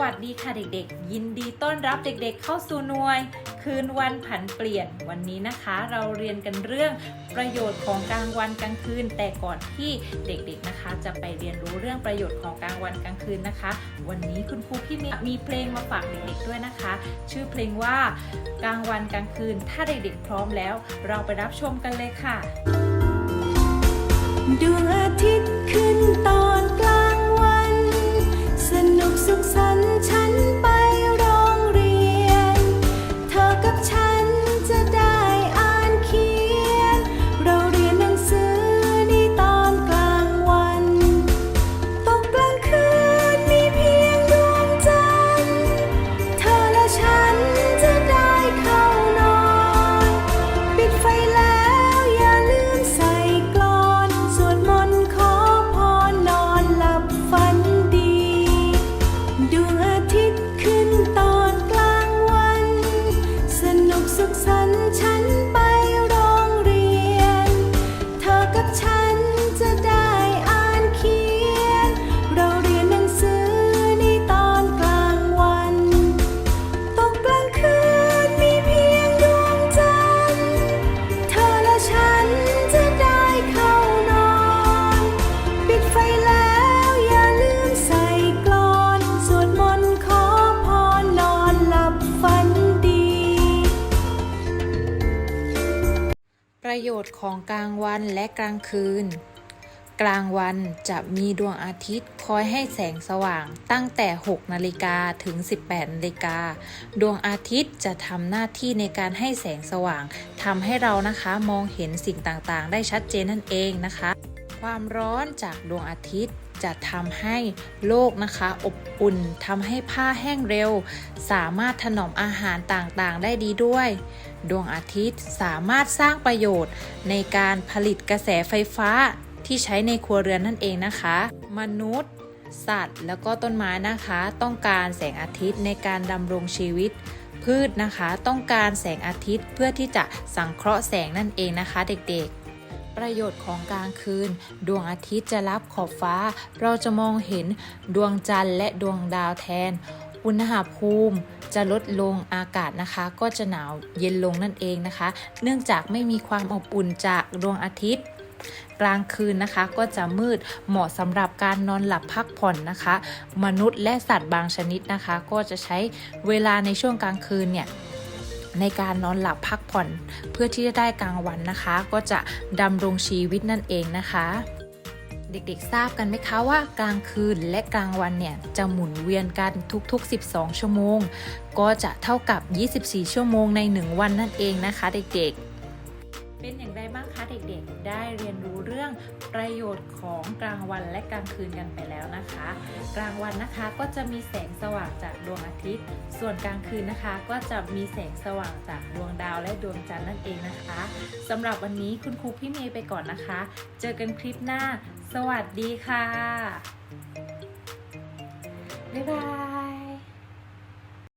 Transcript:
วัสดีค่ะเด็กๆ ยินดีต้อนรับเด็กๆ เข้าสู่หน่วย คืนวันผันเปลี่ยนวันนี้นะคะ เราเรียนกันเรื่องประโยชน์ของกลางวันกลางคืน แต่ก่อนที่เด็กๆนะคะ จะไปเรียนรู้เรื่องประโยชน์ของกลางวันกลางคืนนะคะ วันนี้คุณครูพี่มีมีเพลงมาฝากเด็กๆด้วยนะคะ ชื่อเพลงว่ากลางวันกลางคืน ถ้าเด็กๆพร้อมแล้ว เราไปรับชมกันเลยค่ะดวงอาทิตย์ขึ้นตอน ประโยชน์ของกลางวันและกลางคืน กลางวันจะมีดวงอาทิตย์คอยให้แสงสว่างตั้งแต่ 6 นาฬิกาถึง 18 นาฬิกา ดวงอาทิตย์จะทำหน้าที่ในการให้แสงสว่างทำให้เรานะคะมองเห็นสิ่งต่างๆ ได้ชัดเจนนั่นเองนะคะ ความร้อนจากดวงอาทิตย์ จะทำให้โลกนะคะ อบอุ่นทำให้ผ้าแห้งเร็ว สามารถถนอมอาหารต่างๆ ได้ดีด้วย ดวงอาทิตย์สามารถสร้างประโยชน์ในการผลิตกระแสไฟฟ้าที่ใช้ในครัวเรือนนั่นเองนะคะ มนุษย์ สัตว์ แล้วก็ต้นไม้นะคะ ต้องการแสงอาทิตย์ในการดำรงชีวิต พืชนะคะ ต้องการแสงอาทิตย์เพื่อที่จะสังเคราะห์แสงนั่นเองนะคะ เด็กๆ ประโยชน์ของกลางคืน ดวงอาทิตย์จะรับขอบฟ้า เราจะมองเห็นดวงจันทร์และดวงดาวแทน อุณหภูมิจะลดลงอากาศนะคะ ก็จะหนาวเย็นลงนั่นเองนะคะ เนื่องจากไม่มีความอบอุ่นจากดวงอาทิตย์ กลางคืนนะคะก็จะมืดเหมาะสำหรับการนอนหลับพักผ่อนนะคะ มนุษย์และสัตว์บางชนิดนะคะ ก็จะใช้เวลาในช่วงกลางคืนเนี่ย ในการนอนหลับพักผ่อนเพื่อที่จะได้กลางวันนะคะ ก็จะดำรงชีวิตนั่นเองนะคะเด็กๆ ทราบกันไหมคะว่ากลางคืนและกลางวันเนี่ยจะหมุนเวียนกันทุกๆ 12 ชั่วโมง ก็จะเท่ากับ 24 ชั่วโมงใน 1 วันนั่นเองนะคะ เด็กๆ เป็นอย่างไรบ้างคะเด็กๆ ได้เรียนรู้เรื่องประโยชน์ของกลางวันและกลางคืนกันไปแล้วนะคะ กลางวันนะคะก็จะมีแสงสว่างจากดวงอาทิตย์ ส่วนกลางคืนนะคะก็จะมีแสงสว่างจากดวงดาวและดวงจันทร์นั่นเองนะคะสำหรับวันนี้คุณครูพี่เมย์ไปก่อนนะคะ เจอกันคลิปหน้า สวัสดีค่ะบ๊ายบาย